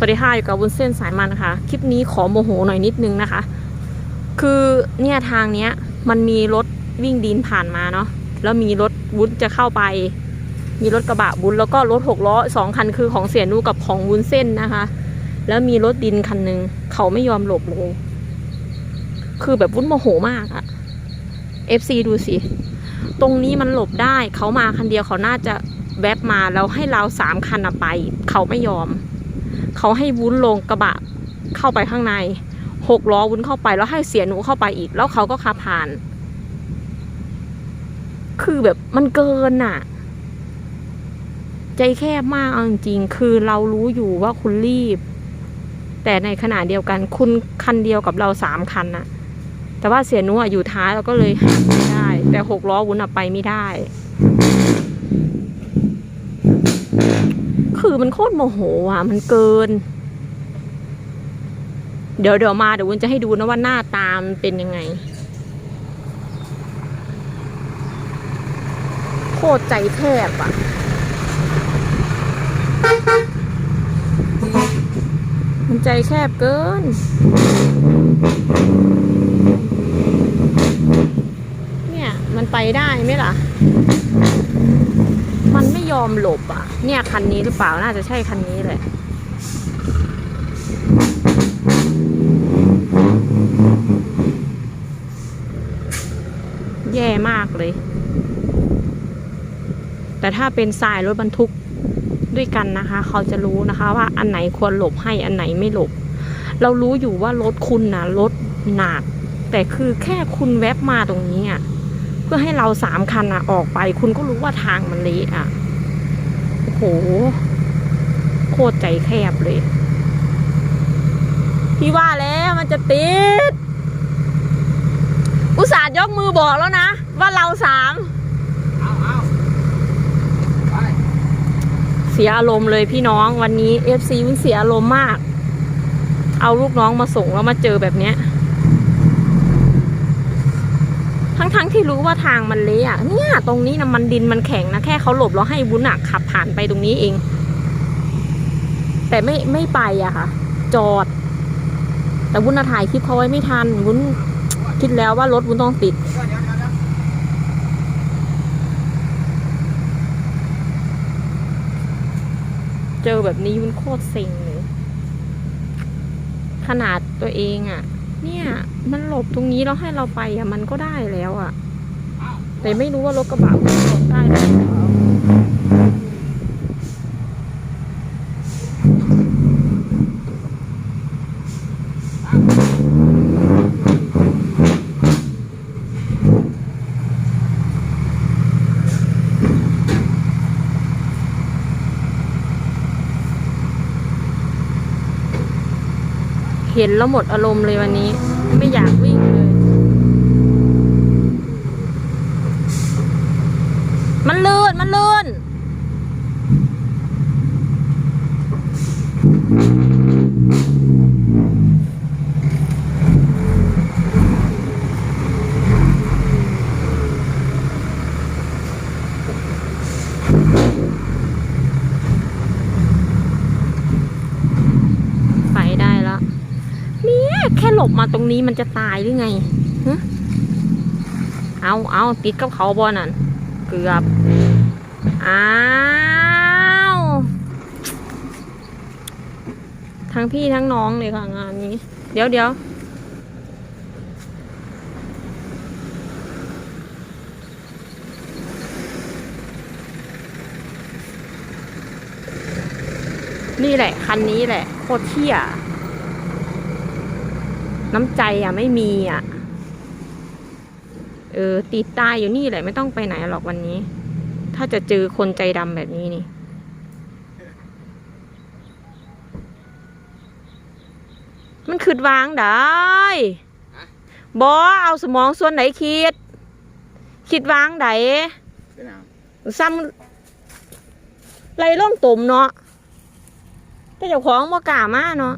สวัสดีค่ะอยู่กับวุ้นเส้นสายมันนะคะคลิปนี้ขอโมโหหน่อยนิดนึงนะคะ คือเนี่ยทางเนี้ยมันมีรถวิ่งดินผ่านมาเนาะแล้วมีรถวุ้นจะเข้าไป มีรถกระบะวุ้นแล้วก็รถหกล้อสองคันคือของเสียนูกับของวุ้นเส้นนะคะ แล้วมีรถดินคันหนึ่งเขาไม่ยอมหลบเลยคือแบบวุ้นโมโหมากอะ FC ดูสิ ตรงนี้มันหลบได้เขามาคันเดียวเขาน่าจะแวบมาแล้วให้เราสามคันไป เขาไม่ยอม เขาให้วุ้นลงกระบะเข้าไปข้างในหกล้อวุ้นเข้าไปแล้วให้เสียหนูเข้าไปอีก แล้วเขาก็ขับผ่าน คือแบบมันเกินน่ะ ใจแคบมากเอาจริงๆคือเรารู้อยู่ว่าคุณรีบ แต่ในขณะเดียวกัน คุณคันเดียวกับเราสามคันน่ะ แต่ว่าเสียหนูอะอยู่ท้ายเราก็เลยหักไม่ได้ แต่หกล้อวุ้นไปไม่ได้ คือ มันโคตรโมโหอะ มันเกิน เดี๋ยวเดี๋ยวมาเดี๋ยววุ้นจะให้ดูนะว่าหน้าตามเป็นยังไง โคตรใจแคบอะมันใจแคบเกิน เนี่ย มันไปได้ไหมล่ะ มันไม่ยอมหลบอะ เนี่ยคันนี้หรือเปล่าน่าจะใช่คันนี้แหละแย่มากเลย แต่ถ้าเป็นสายรถบรรทุกด้วยกันนะคะ เขาจะรู้นะคะว่าอันไหนควรหลบให้อันไหนไม่หลบ เรารู้อยู่ว่ารถคุณนะรถหนัก แต่คือแค่คุณแวบมาตรงนี้อะ เพื่อให้เราสามคันอะ ออกไป คุณก็รู้ว่าทางมันเละอะโอ้โห โคตรใจแคบเลย พี่ว่าแล้วมันจะติด อุตส่าห์ยกมือบอกแล้วนะ ว่าเราสามเอาเอาไปเสียอารมณ์เลยพี่น้องวันนี้เอฟซีมันเสียอารมณ์มาก เอาลูกน้องมาส่งแล้วมาเจอแบบเนี้ย ทั้งๆที่รู้ว่าทางมันเละอะเนี่ยตรงนี้นะมันดินมันแข็งนะแค่เขาหลบแล้วให้วุ้นอะขับผ่านไปตรงนี้เอง แต่ไม่ไม่ไปอะค่ะ จอด แต่วุ้นถ่ายคลิปเขาไว้ไม่ทันวุ้นคิดแล้วว่ารถวุ้นต้องติดเดี๋ยวเดี๋ยวเดี๋ยวเดี๋ยวเจอแบบนี้มันโคตรเซ็งเลย ขนาดตัวเองอะ่ะ เนี่ย มันหลบตรงนี้แล้วให้เราไปอะ มันก็ได้แล้วอะ แต่ไม่รู้ว่ารถกระบะมันหลบได้หรื เห็นแล้วหมดอารมณ์เลยวันนี้ ไม่อยากวิ่งเลย มันลื่น มันลื่น ไปได้แล้วเนี่ยแค่ หลบมาตรงนี้มันจะตายหรือไงเอาเอาติดกับเขาบอนั่นเกือบอ้าวทั้งพี่ทั้งน้องเลยค่ะงานนี้ เดี๋ยวเดี๋ยวนี่แหละ คันนี้แหละ โคตรเที่ย น้ำใจอะไม่มีอะ เออติดตายอยู่นี่แหละไม่ต้องไปไหนหรอกวันนี้ ถ้าจะเจอคนใจดำแบบนี้นี่มันคืดวางได้บอเอาสมองส่วนไหนคิด คิดวางไดเป็นซ้ำไรล่องตุ่มเนาะแต่เจ้าของบ่กล้ามาเนาะ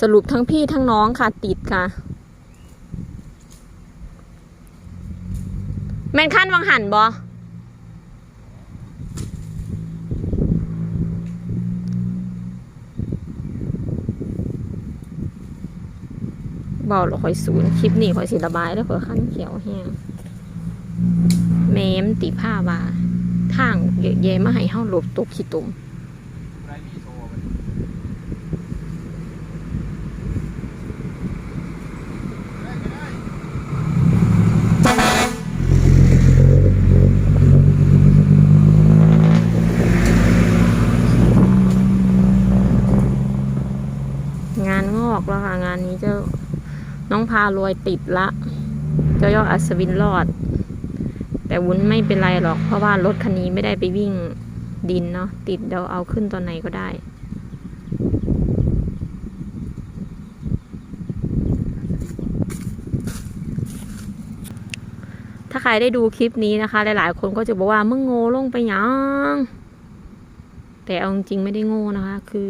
สรุปทั้งพี่ทั้งน้องค่ะติดค่ะ แม่นขั้นวังหันบอบอกเราคอยศูนย์คลิปนี้คอยสิระบายแล้วเผื่อขั้นเขียวแห้งแมมติผ้าบาทางเยอะแยะมาให้เฮาหลบตกขี้ตุ่ม ไรมีโชว์มันได้ไม่ได้ งานงอกแล้วค่ะ งานนี้เจ้าน้องพารวยติดละ เจ้ายอดอัศวินรอด แต่วุ้นไม่เป็นไรหรอก เพราะว่ารถคันนี้ไม่ได้ไปวิ่งดินเนาะติดเดี๋ยวเอาขึ้นตอนไหนก็ได้ถ้าใครได้ดูคลิปนี้นะคะ หลาย ๆ คนก็จะบอกว่ามึงโง่ลงไปยังแต่เอาจริงไม่ได้โง่นะคะ คือ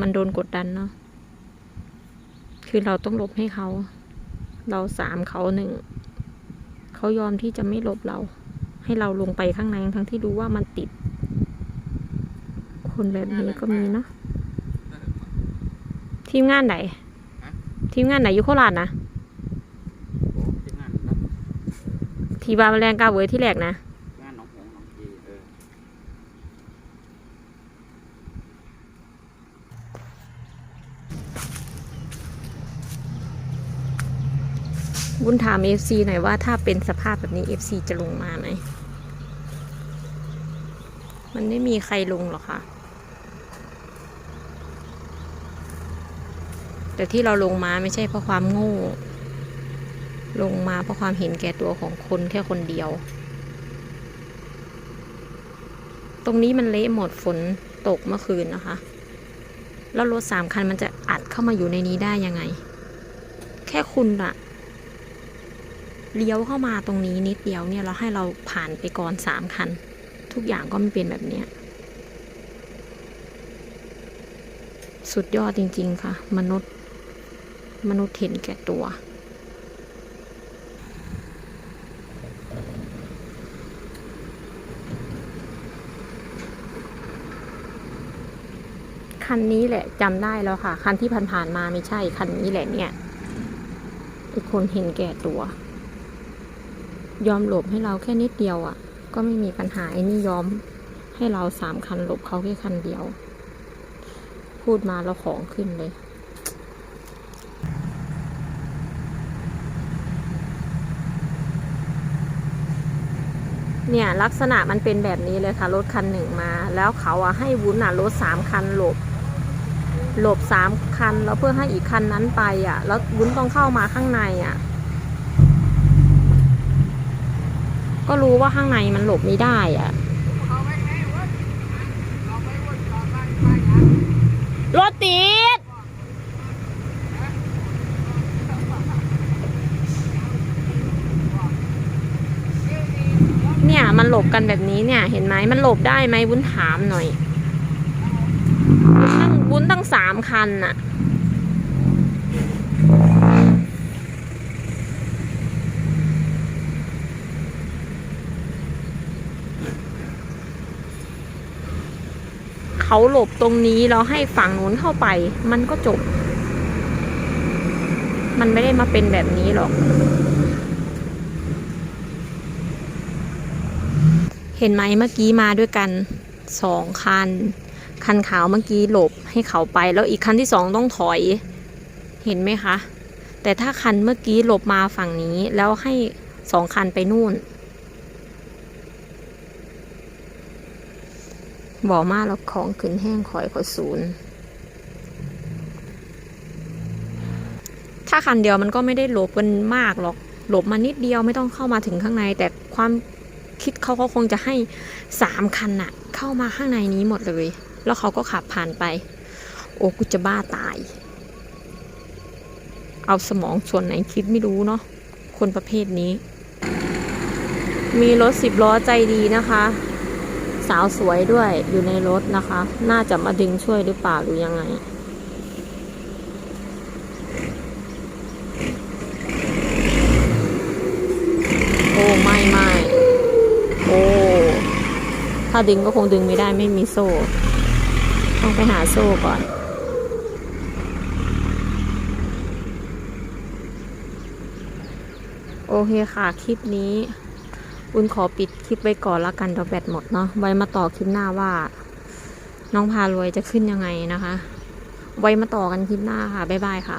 มันโดนกดดันเนาะ คือเราต้องหลบให้เขา เราสามเขาหนึ่ง เขายอมที่จะไม่หลบเรา ให้เราลงไปข้างในทั้งที่รู้ว่ามันติด คนแบบนี้ก็มีเนาะ ทีมงานไหน ทีมงานไหนอยู่โคราชนะโอ้ที่งานนะทีบาแมลงกาเวยที่แรกนะ งานหนองหงส์หนองจีเออ บุญถามเอฟซีหน่อยว่าถ้าเป็นสภาพแบบนี้เอฟซีจะลงมาไหม มันไม่มีใครลงหรอกค่ะ แต่ที่เราลงมาไม่ใช่เพราะความโง่ ลงมาเพราะความเห็นแก่ตัวของคนแค่คนเดียว ตรงนี้มันเละหมดฝนตกเมื่อคืนนะคะ แล้วรถสามคันมันจะอัดเข้ามาอยู่ในนี้ได้ยังไง แค่คุณอะ เลี้ยวเข้ามาตรงนี้นิดเดียวเนี่ยเราให้เราผ่านไปก่อนสามคัน ทุกอย่างก็ไม่เป็นแบบนี้สุดยอดจริง ๆ ค่ะ มนุษย์ มนุษย์เห็นแก่ตัว คันนี้แหละจำได้แล้วค่ะ คันที่ผ่านๆมาไม่ใช่ คันนี้แหละเนี่ยคนเห็นแก่ตัว ยอมหลบให้เราแค่นิดเดียวอะ่ะ ก็ไม่มีปัญหาไอ้นี่ยอมให้เราสามคันหลบเขาแค่คันเดียว พูดมาแล้วของขึ้นเลยเนี่ยลักษณะมันเป็นแบบนี้เลยค่ะ รถคันหนึ่งมา แล้วเขาอะให้วุ้นอะรถสามคันหลบ หลบสามคัน แล้วเพื่อให้อีกคันนั้นไปอะแล้ววุ้นต้องเข้ามาข้างในอะ ก็รู้ว่าข้างในมันหลบไม่ได้อะรถติดเนี่ยมันหลบกันแบบนี้เนี่ย เห็นไหมมันหลบได้ไหมวุ้นถามหน่อยวุ้นตั้งวุ้นตั้งสามคันน่ะ เขาหลบตรงนี้แล้วให้ฝั่งนู้นเข้าไป มันก็จบ มันไม่ได้มาเป็นแบบนี้หรอก เห็นไหมเมื่อกี้มาด้วยกันสองคัน คันขาวเมื่อกี้หลบให้เขาไป แล้วอีกคันที่สองต้องถอย เห็นไหมคะ แต่ถ้าคันเมื่อกี้หลบมาฝั่งนี้แล้วให้สองคันไปนู่น บอมาแล้วของขึ้นแห้งคอยขอศูนย์ ถ้าคันเดียวมันก็ไม่ได้หลบกันมากหรอก หลบมานิดเดียวไม่ต้องเข้ามาถึงข้างใน แต่ความคิดเขาเขาคงจะให้สามคันน่ะ เข้ามาข้างในนี้หมดเลย แล้วเขาก็ขับผ่านไป โอ้กูจะบ้าตาย เอาสมองส่วนไหนคิดไม่รู้เนาะคนประเภทนี้ มีรถสิบล้อใจดีนะคะ สาวสวยด้วยอยู่ในรถนะคะ น่าจะมาดึงช่วยหรือเปล่าหรือยังไง โอ้ไม่ไม่โอ้ถ้าดึงก็คงดึงไม่ได้ไม่มีโซ่ ต้องไปหาโซ่ก่อนโอเคค่ะ คลิปนี้ อุ่นขอปิดคลิปไว้ก่อนละกันเดี๋ยวแบตหมดเนาะไว้มาต่อคลิปหน้าว่า น้องพารวยจะขึ้นยังไงนะคะ ไว้มาต่อกันคลิปหน้าค่ะ บ๊ายบายค่ะ